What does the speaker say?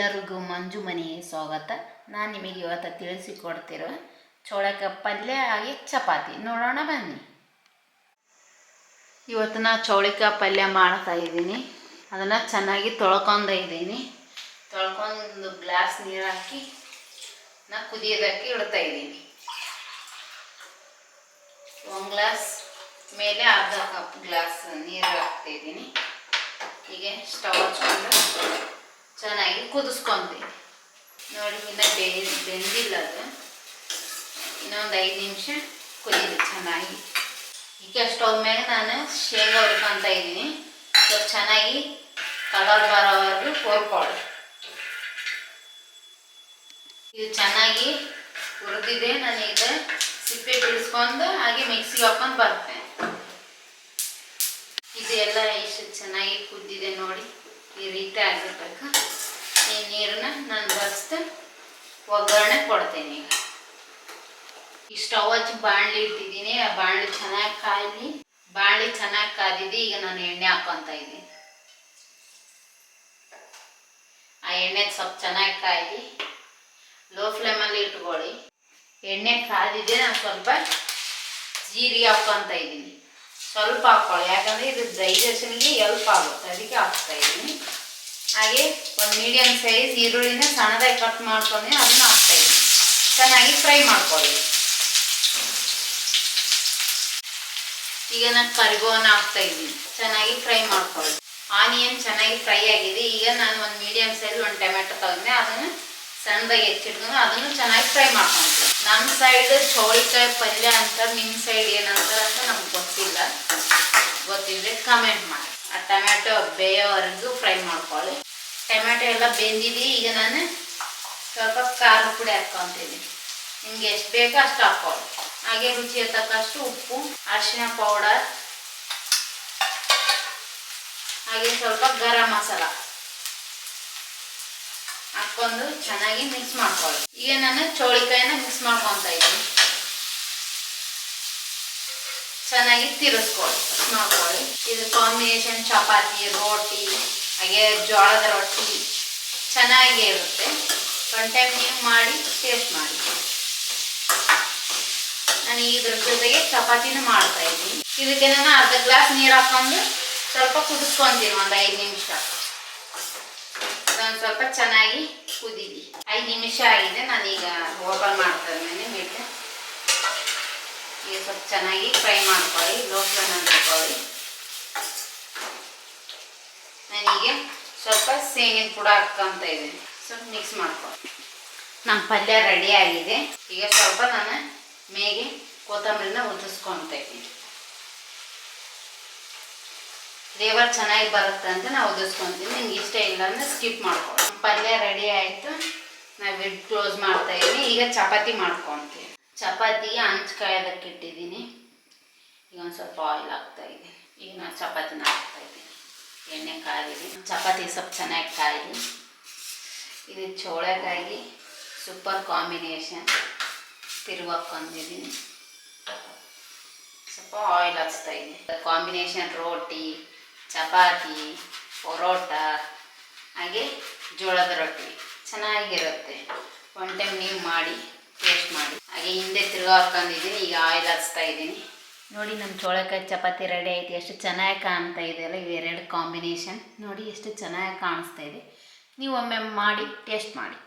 ಎಲ್ಲರಿಗೂ ಮಂಜು ಮನೆಗೆ ಸ್ವಾಗತ. ನಾನು ನಿಮಗೆ ಇವತ್ತು ತಿಳಿಸಿಕೊಡ್ತಿರುವ ಚೋಳಕ ಪಲ್ಯ ಹಾಗೆ ಚಪಾತಿ. ನೋಡೋಣ ಬನ್ನಿ. ಇವತ್ತು ನಾ ಚೋಳಿಕ ಪಲ್ಯ ಮಾಡ್ತಾ ಇದ್ದೀನಿ. ಅದನ್ನು ಚೆನ್ನಾಗಿ ತೊಳ್ಕೊಂಡ ಇದ್ದೀನಿ. ತೊಳ್ಕೊಂಡು ಗ್ಲಾಸ್ ನೀರು ಹಾಕಿ ನಾ ಕುದಿಯೋದಕ್ಕೆ ಇಡ್ತಾ ಇದ್ದೀನಿ. ಒಂದು ಗ್ಲಾಸ್ ಮೇಲೆ ಅರ್ಧ ಕಪ್ ಗ್ಲಾಸ್ ನೀರು ಹಾಕ್ತಾ ಇದ್ದೀನಿ. ಹೀಗೆ ಸ್ಟವ್ ಹಚ್ಕೊಂಡು. ಚೆನ್ನಾಗಿ ಕುದಿಸ್ಕೊಂತೀನಿ. ನೋಡಿ, ಇನ್ನು ಬೇ ಬೆಂದಿಲ್ಲ ಅದು. ಇನ್ನೊಂದು ಐದು ನಿಮಿಷ ಕುದೀಲಿ ಚೆನ್ನಾಗಿ. ಈಗ ಸ್ಟವ್ ಮೇಲೆ ನಾನು ಶೇಂಗಾ ಹುರ್ಕೊಂತ ಇದ್ದೀನಿ. ಸ್ವಲ್ಪ ಚೆನ್ನಾಗಿ ಕಲರ್ ಬರೋವರೆಗೂ ಹುರ್ಕೊಳ್ಳಿ ಇದು ಚೆನ್ನಾಗಿ ಹುರಿದಿದೆ. ನಾನೀಗ ಸಿಪ್ಪೆ ಬಿಡಿಸ್ಕೊಂಡು ಹಾಗೆ ಮಿಕ್ಸಿಗೆ ಹಾಕೊಂಡು ಬರ್ತೇನೆ. ಇದೆಲ್ಲ ಇಷ್ಟು ಚೆನ್ನಾಗಿ ಕುದ್ದಿದೆ ನೋಡಿ. ಈ ರೀತಿ ಆಗಿರ್ಬೇಕು? ಈ ನೀರನ್ನ ನಾನು ಬಸ್ತು ಒಗ್ಗರಣೆ ಕೊಡ್ತೇನೆ. ಈಗ ಈ ಸ್ಟವ್ ಹಚ್ಚಿ ಬಾಣಲಿ ಇಟ್ಟಿದ್ದೀನಿ. ಆ ಬಾಣಲಿ ಚೆನ್ನಾಗಿ ಕಾಯಲಿ. ಬಾಣಲಿ ಚೆನ್ನಾಗಿ ಕಾದಿದೆ, ಈಗ ನಾನು ಎಣ್ಣೆ ಹಾಕೊತ ಇದ್ದೀನಿ. ಆ ಎಣ್ಣೆ ಸ್ವಲ್ಪ ಚೆನ್ನಾಗಿ ಕಾಯಲಿ. ಲೋ ಫ್ಲೇಮಲ್ಲಿ ಇಟ್ಕೊಳ್ಳಿ. ಎಣ್ಣೆ ಕಾದಿದೆ, ನಾನು ಸ್ವಲ್ಪ ಜೀರಿಗೆ ಹಾಕ್ಕೊಂತ ಇದ್ದೀನಿ. ಸ್ವಲ್ಪ ಹಾಕ್ಕೊಳ್ಳಿ ಯಾಕಂದರೆ ಇದು ಡೈಜೆಷನ್ಗೆ ಹೆಲ್ಪ್ ಆಗುತ್ತೆ. ಅದಕ್ಕೆ ಹಾಕ್ತಾ ಇದ್ದೀನಿ. ಹಾಗೆ ಒಂದು ಮೀಡಿಯಮ್ ಸೈಜ್ ಈರುಳ್ಳಿನ ಸಣ್ಣದಾಗಿ ಕಟ್ ಮಾಡ್ಕೊಂಡು ಅದನ್ನ ಹಾಕ್ತಾ ಇದ್ದೀನಿ ಚೆನ್ನಾಗಿ ಫ್ರೈ ಮಾಡ್ಕೊಳ್ಳಿ. ಈಗ ನಾನು ಕರಿಬೇವನ್ನ ಹಾಕ್ತಾ ಇದ್ದೀನಿ. ಚೆನ್ನಾಗಿ ಫ್ರೈ ಮಾಡ್ಕೊಳ್ಳಿ. ಆನಿಯನ್ ಚೆನ್ನಾಗಿ ಫ್ರೈ ಆಗಿದೆ. ಈಗ ನಾನು ಒಂದು ಮೀಡಿಯಮ್ ಸೈಜ್ ಒಂದು ಟೊಮೆಟೊ ತಗೊಂಡೆ. ಅದನ್ನು ಸಣ್ಣದಾಗಿ ಹೆಚ್ಚಿಟ್ಕೊಂಡು ಅದನ್ನು ಚೆನ್ನಾಗಿ ಫ್ರೈ ಮಾಡ್ಕೊಳ್ತೀನಿ ನಮ್ಮ ಸೈಡ್ ಚೌಳಿಕಾಯಿ ಪಲ್ಯ ಅಂತ ನಿಮ್ಮ ಸೈಡ್ ಏನಂತಾರೆ ಅಂತ ನಮ್ಗೆ ಗೊತ್ತಿಲ್ಲ. ಗೊತ್ತಿದ್ರೆ ಕಮೆಂಟ್ ಮಾಡಿ. ಆ ಟೊಮ್ಯಾಟೊ ಬೇಯೋವರೆಗೂ ಫ್ರೈ ಮಾಡ್ಕೊಳ್ಳಿ. ಟೊಮ್ಯಾಟೊ ಎಲ್ಲ ಬೆಂದಿದೆ, ಈಗ ನಾನು ಸ್ವಲ್ಪ ಖಾರ ಪುಡಿ ಹಾಕ್ಕೊತೀನಿ. ನಿಮ್ಗೆ ಎಷ್ಟು ಬೇಕೋ ಅಷ್ಟು ಹಾಕೊಳ್ಳಿ ಹಾಗೆ ರುಚಿ ತಕ್ಕಷ್ಟು ಉಪ್ಪು ಅರಿಶಿನ ಪೌಡರ್ ಹಾಗೆ ಸ್ವಲ್ಪ ಗರಂ ಮಸಾಲ ಹಾಕೊಂಡು ಚೆನ್ನಾಗಿ ಮಿಕ್ಸ್ ಮಾಡ್ಕೊಳ್ಳಿ. ಈಗ ನಾನು ಚೋಳಿಕಾಯಿನ ಮಿಕ್ಸ್ ಮಾಡ್ಕೊತ ಇದ್ದೀನಿ. ಚೆನ್ನಾಗಿ ತಿರ್ಸ್ಕೊಳ್ಳಿ. ಮಿಕ್ಸ್ ಮಾಡ್ಕೊಳ್ಳಿ. ಇದು ಕಾಂಬಿನೇಷನ್ ಚಪಾತಿ, ರೋಟಿ ಹಾಗೆ ಜೋಳದ ರೊಟ್ಟಿ ಚೆನ್ನಾಗಿ ಇರುತ್ತೆ. ಒನ್ ಟೈಮ್ ನೀವು ಮಾಡಿ ಟೇಸ್ಟ್ ಮಾಡಿ. ನಾನು ಇದ್ರ ಜೊತೆಗೆ ಚಪಾತಿನೂ ಮಾಡ್ತಾ ಇದ್ದೀನಿ. ಇದಕ್ಕೆ ನಾನು ಅರ್ಧ ಗ್ಲಾಸ್ ನೀರು ಹಾಕೊಂಡು ಸ್ವಲ್ಪ ಕುದಿಸ್ಕೊಂತೀನಿ ಒಂದು ಐದು ನಿಮಿಷ. ಒಂದು ಸ್ವಲ್ಪ ಚೆನ್ನಾಗಿ ಕುದೀಲಿ. ಐದು ನಿಮಿಷ ಆಗಿದೆ ನಾನೀಗ ಓಪನ್ ಮಾಡ್ತಾ ಇದ್ದೀನಿ ಬಿಟ್ಟು ಈಗ ಸ್ವಲ್ಪ ಚೆನ್ನಾಗಿ ಫ್ರೈ ಮಾಡ್ಕೊಳ್ಳಿ. ಲೋ ನಾನೀಗ ಸ್ವಲ್ಪ ಶೇಂಗಿನ ಪುಡ ಹಾಕ್ಕೊಂತ ಇದ್ದೀನಿ. ಸ್ವಲ್ಪ ಮಿಕ್ಸ್ ಮಾಡ್ಕೊ. ನಮ್ಮ ಪಲ್ಯ ರೆಡಿ ಆಗಿದೆ. ಈಗ ಸ್ವಲ್ಪ ನಾನು ಮೇಗೆ ಕೊತ್ತಂಬರಿನ ಉದಿಸ್ಕೊತ ಇದ್ದೀನಿ. ಫ್ಲೇವರ್ ಚೆನ್ನಾಗಿ ಬರುತ್ತೆ ಅಂತ ನಾವು ಉದಿಸ್ಕೊತೀನಿ ನಿಮ್ಗೆ ಇಷ್ಟ ಇಲ್ಲ ಅಂದ್ರೆ ಸ್ಕಿಪ್ ಮಾಡ್ಕೊಳ್ಳಿ ಪಲ್ಯ ರೆಡಿ ಆಯಿತು. ನಾವು ಇಡ್ ಕ್ಲೋಸ್ ಮಾಡ್ತಾ ಇದ್ದೀನಿ. ಈಗ ಚಪಾತಿ ಮಾಡ್ಕೊತೀನಿ. ಚಪಾತಿಗೆ ಹಂಚು ಕಾಯೋದಕ್ಕೆ ಇಟ್ಟಿದ್ದೀನಿ. ಈಗ ಒಂದು ಸ್ವಲ್ಪ ಆಯಿಲ್ ಹಾಕ್ತಾ ಇದ್ದೀನಿ. ಈಗ ನಾನು ಚಪಾತಿನ ಹಾಕ್ತಾ ಚಪಾತಿ ಸ್ವಲ್ಪ ಚೆನ್ನಾಗಿ ಕಾಯಿಲಿ ಇದು ಚೋಳೆಕಾಯಿ ಸೂಪರ್ ಕಾಂಬಿನೇಷನ್ ತಿರುವಕ್ಕೊಂದಿದ್ದೀನಿ ಸ್ವಲ್ಪ ಆಯಿಲ್ ಹಚ್ತಾ ಇದ್ದೀನಿ. ಕಾಂಬಿನೇಷನ್ ರೋಟಿ ಚಪಾತಿ, ಪರೋಟ, ಹಾಗೆ ಜೋಳದ ರೊಟ್ಟಿ. ಚೆನ್ನಾಗಿರುತ್ತೆ. ಒನ್ ಟೈಮ್ ನೀವು ಮಾಡಿ ಟೇಸ್ಟ್ ಮಾಡಿ. ಹಾಗೆ ಹಿಂದೆ ತಿರುಗಾಕೊಂಡಿದ್ದೀನಿ ಈಗ ಆಯಿಲ್ ಹಚ್ತಾ ಇದ್ದೀನಿ. ನೋಡಿ ನಮ್ಮ ಚೋಳಕಾಯಿ ಚಪಾತಿ ರೆಡಿ ಐತಿ. ಎಷ್ಟು ಚೆನ್ನಾಗಿ ಕಾಣ್ತಾ ಇದೆಯಲ್ಲ ಇವೆರಡು ಕಾಂಬಿನೇಷನ್ ನೋಡಿ, ಎಷ್ಟು ಚೆನ್ನಾಗಿ ಕಾಣಿಸ್ತಾ ಇದೆ. ನೀವು ಒಮ್ಮೆ ಮಾಡಿ ಟೇಸ್ಟ್ ಮಾಡಿ.